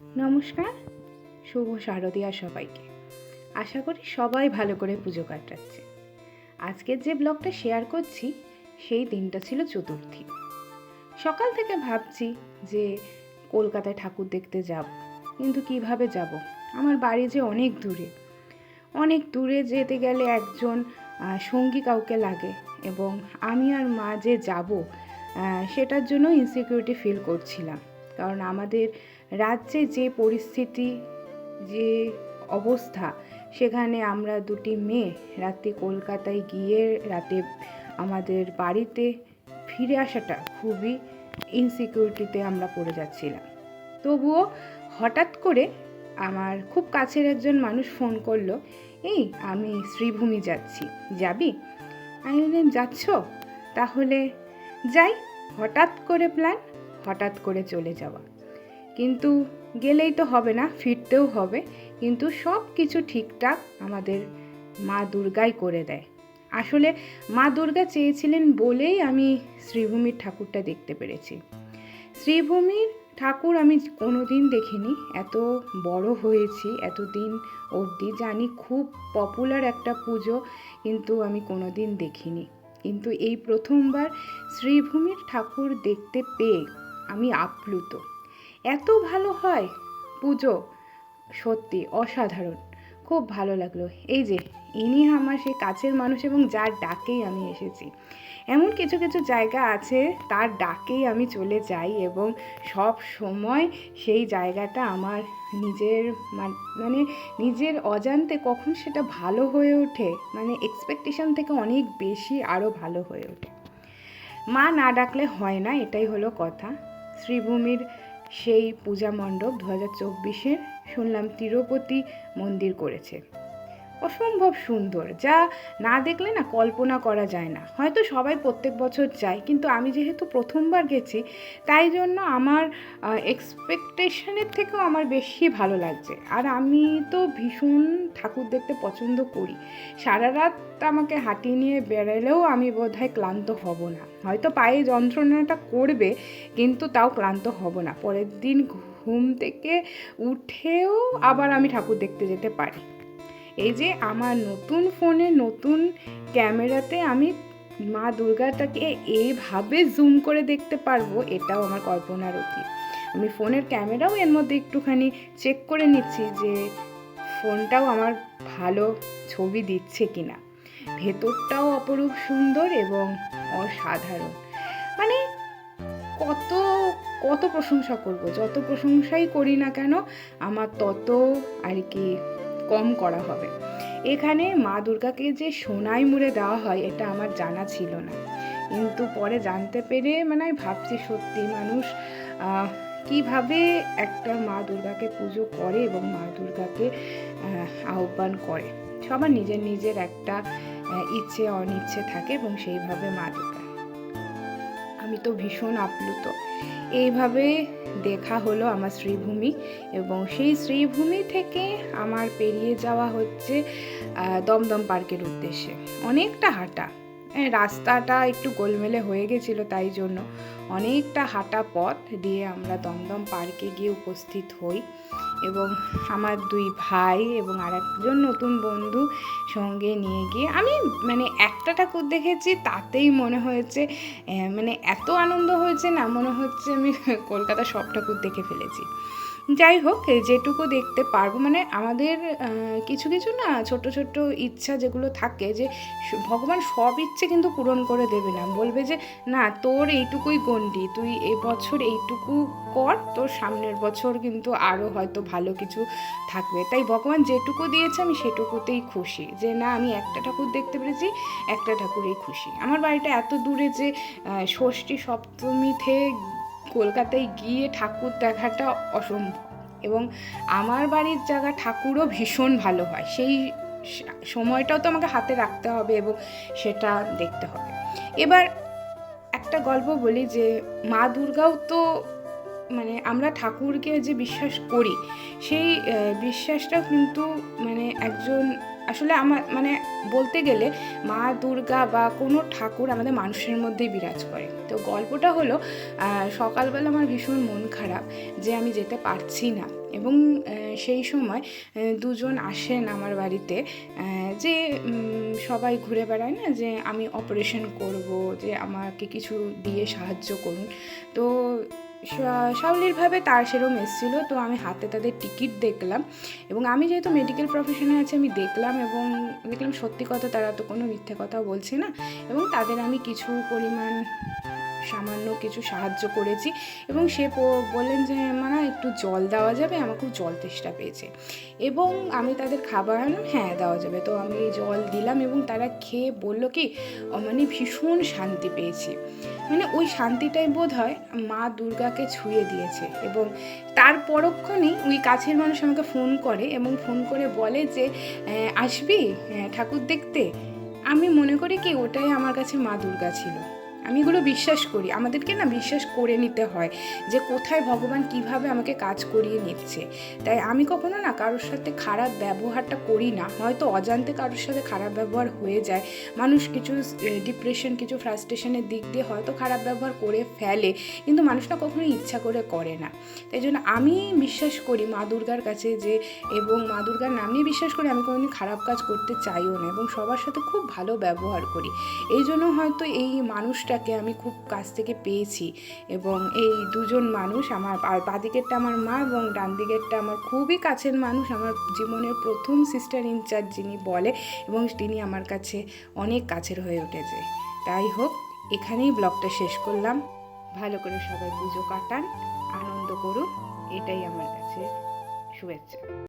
নমস্কার, শুভ শারদীয়া সবাইকে। আশা করি সবাই ভালো করে পুজো কাটাচ্ছে। আজকের যে ব্লগটা শেয়ার করছি, সেই দিনটা ছিল চতুর্থী। সকাল থেকে ভাবছি যে কলকাতায় ঠাকুর দেখতে যাব, কিন্তু কীভাবে যাব? আমার বাড়ি যে অনেক দূরে। অনেক দূরে যেতে গেলে একজন সঙ্গী কাউকে লাগে এবং আমি আর মা যে যাব সেটার জন্য ইনসিকিউরিটি ফিল করছিলাম। কারণ আমাদের রাজ্যে যে পরিস্থিতি, যে অবস্থা, সেখানে আমরা দুটি মেয়ে রাতে কলকাতায় গিয়ে রাতে আমাদের বাড়িতে ফিরে আসাটা খুবই ইনসিকিউরিটিতে আমরা পড়ে যাচ্ছিলাম। তবুও হঠাৎ করে আমার খুব কাছের একজন মানুষ ফোন করল, এই, আমি শ্রীভূমি যাচ্ছি, যাবি? আমি বললাম, যাচ্ছ? তাহলে যাই, হঠাৎ করে প্ল্যান হঠাৎ করে চলে যাওয়া। কিন্তু গেলেই তো হবে না, ফিরতেও হবে। কিন্তু সব কিছু ঠিকঠাক আমাদের মা দুর্গাই করে দেয়। আসলে মা দুর্গা চেয়েছিলেন বলেই আমি শ্রীভূমির ঠাকুরটা দেখতে পেরেছি। শ্রীভূমির ঠাকুর আমি কোনোদিন দেখিনি, এত বড় হয়েছি, এতদিন অবধি জানি খুব পপুলার একটা পুজো, কিন্তু আমি কোনোদিন দেখিনি। কিন্তু এই প্রথমবার শ্রীভূমির ঠাকুর দেখতে পেয়ে আমি আপ্লুত। এত ভালো হয়। পুজো। সত্যি অসাধারণ। খুব ভালো লাগল। এই যে, ইনি আমার সেই কাছের মানুষ এবং যার ডাকেই আমি এসেছি। এমন কিছু কিছু জায়গা আছে, তার ডাকেই আমি চলে যাই এবং সব সময় সেই জায়গাটা আমার নিজের মান- নিজের অজান্তে কখন সেটা ভালো হয়ে ওঠে মানে এক্সপেকটেশন থেকে অনেক বেশি আরও ভালো হয়ে ওঠে। মা না ডাকলে হয় না, এটাই হলো কথা। শ্রীভূমির সেই পূজা মণ্ডপ দু হাজার চব্বিশে শুনলাম তিরুপতি মন্দির করেছে। অসম্ভব সুন্দর, যা না দেখলে না কল্পনা করা যায় না। হয়তো সবাই প্রত্যেক বছর যায়, কিন্তু আমি যেহেতু প্রথমবার গেছি, তাই জন্য আমার এক্সপেকটেশনের থেকেও আমার বেশি ভালো লাগছে। আর আমি তো ভীষণ ঠাকুর দেখতে পছন্দ করি। সারা রাত আমাকে হাঁটিয়ে নিয়ে বেড়ালেও আমি বোধহয় ক্লান্ত হব না। হয়তো পায়ে যন্ত্রণাটা করবে, কিন্তু তাও ক্লান্ত হব না। পরের দিন ঘুম থেকে উঠেও আবার আমি ঠাকুর দেখতে যেতে পারি। এই যে আমার নতুন ফোনে নতুন ক্যামেরাতে আমি মা দুর্গাটাকে এইভাবে জুম করে দেখতে পারব, এটাও আমার কল্পনার অতীত। আমি ফোনের ক্যামেরাও এর মধ্যে একটুখানি চেক করে নিচ্ছি যে ফোনটাও আমার ভালো ছবি দিচ্ছে কিনা। ভেতরটাও অপরূপ সুন্দর এবং অসাধারণ। মানে কত কত প্রশংসা করব, যত প্রশংসাই করি না কেন, আমার তত আর কি কম করা হবে। এখানে মা দুর্গাকে যে সোনাই মুড়ে দেওয়া হয়, এটা আমার জানা ছিল না। কিন্তু পরে জানতে পেরে মানে আমি ভাবছি, সত্যি মানুষ কীভাবে একটা মা দুর্গাকে পুজো করে এবং মা দুর্গাকে আহ্বান করে। সবার নিজের নিজের একটা ইচ্ছে, অনিচ্ছে থাকে এবং সেইভাবে মা দুর্গা। আমি তো ভীষণ আপ্লুত। এইভাবে দেখা হলো আমার শ্রীভূমি এবং সেই শ্রীভূমি থেকে আমার পেরিয়ে যাওয়া হচ্ছে দমদম পার্কের উদ্দেশ্যে। অনেকটা হাঁটা। রাস্তাটা একটু গোলমেলে হয়ে গেছিল তাই জন্য। অনেকটা হাঁটা পথ দিয়ে আমরা দমদম পার্কে গিয়ে উপস্থিত হই। এবং আমার দুই ভাই এবং আর একজন নতুন বন্ধু সঙ্গে নিয়ে গিয়ে আমি মানে একটা ঠাকুর দেখেছি, তাতেই মনে হয়েছে মানে এত আনন্দ হয়েছে না, মনে হচ্ছে আমি কলকাতা সব ঠাকুর দেখে ফেলেছি। যাই হোক যেটুকু দেখতে পারব মানে আমাদের কিছু কিছু না ছোট ছোট ইচ্ছা যেগুলো থাকে যে ভগবান সব ইচ্ছে কিন্তু পূরণ করে দেবে না। বলবে যে, না, তোর এইটুকুই গণ্ডি, তুই এবছর এইটুকু কর, তোর সামনের বছর কিন্তু আরও হয়তো ভালো কিছু থাকবে। তাই ভগবান যেটুকু দিয়েছে, আমি সেটুকুতেই খুশি। যে, না, আমি একটা ঠাকুর দেখতে পেরেছি, একটা ঠাকুরেই খুশি। আমার বাড়িটা এত দূরে যে ষষ্ঠী সপ্তমীতে কলকাতায় গিয়ে ঠাকুর দেখাটা অসম্ভব। এবং আমার বাড়ির জায়গা ঠাকুরও ভীষণ ভালো হয়। সেই সময়টাও তো আমাকে হাতে রাখতে হবে এবং সেটা দেখতে হবে। এবার একটা গল্প বলি যে মা দুর্গাও তো মানে আমরা ঠাকুরকে যে বিশ্বাস করি, সেই বিশ্বাসটা কিন্তু মানে একজন আসলে আমার মানে বলতে গেলে মা দুর্গা বা কোনো ঠাকুর আমাদের মানুষের মধ্যেই বিরাজ করে। তো গল্পটা হলো সকালবেলা আমার ভীষণ মন খারাপ যে আমি যেতে পারছি না এবং সেই সময় দুজন আসেন আমার বাড়িতে যে সবাই ঘুরে বেড়ায় না যে আমি অপারেশন করব, যে আমাকে কিছু দিয়ে সাহায্য করুন। তো সাবলীলভাবে তার সেরম এসেছিল তো আমি হাতে তাদের টিকিট দেখলাম। এবং আমি যেহেতু মেডিকেল প্রফেশনে আছি আমি দেখলাম এবং দেখলাম সত্যি কথা তারা তো কোনো মিথ্যে কথা বলছে না। এবং তাদের আমি কিছু পরিমাণ সামান্য কিছু সাহায্য করেছি। এবং সে বললেন যে মানা একটু জল দেওয়া যাবে আমার খুব জল তেষ্টা পেয়েছে। এবং আমি তাদের খাবার আনলাম হ্যাঁ দেওয়া যাবে। তো আমি জল দিলাম এবং তারা খেয়ে বলল কি "ও, মানে ভীষণ শান্তি পেয়েছি। মানে ওই শান্তিটাই বোধ হয় মা দুর্গাকে ছুঁয়ে দিয়েছে এবং তার পরক্ষণেই ওই কাছের মানুষ আমাকে ফোন করে এবং ফোন করে বলে যে আসবি? ঠাকুর দেখতে। আমি মনে করি কি ওটাই আমার কাছে মা দুর্গা ছিল। আমি এগুলো বিশ্বাস করি। আমাদেরকে না বিশ্বাস করে নিতে হয় যে কোথায় ভগবান কীভাবে আমাকে কাজ করিয়ে নিচ্ছে। তাই আমি কখনো না কারোর সাথে খারাপ ব্যবহারটা করি না। হয়তো অজান্তে কারোর সাথে খারাপ ব্যবহার হয়ে যায়। মানুষ কিছু ডিপ্রেশন কিছু ফ্রাস্ট্রেশনের দিক দিয়ে হয়তো খারাপ ব্যবহার করে ফেলে। কিন্তু মানুষটা কখনো ইচ্ছা করে করে না। তাই জন্য আমি বিশ্বাস করি মা দুর্গার কাছে যে, এবং মা দুর্গার নাম নিয়ে বিশ্বাস করি আমি কোনোদিন খারাপ কাজ করতে চাইও না। এবং সবার সাথে খুব ভালো ব্যবহার করি। এই জন্য হয়তো এই মানুষটাকে আমি খুব কাছ থেকে পেয়েছি এবং এই দুজন মানুষ আমার, আর বাদিকেরটা আমার মা এবং ডান দিকেরটা আমার খুবই কাছের মানুষ, আমার জীবনের প্রথম সিস্টার ইনচার্জ যিনি বলে এবং তিনি আমার কাছে অনেক কাছের হয়ে উঠেছে। তাই হোক, এখানেই ব্লগটা শেষ করলাম। ভালো করে সবাই পুজো কাটান, আনন্দ করুন, এটাই আমার কাছে শুভেচ্ছা।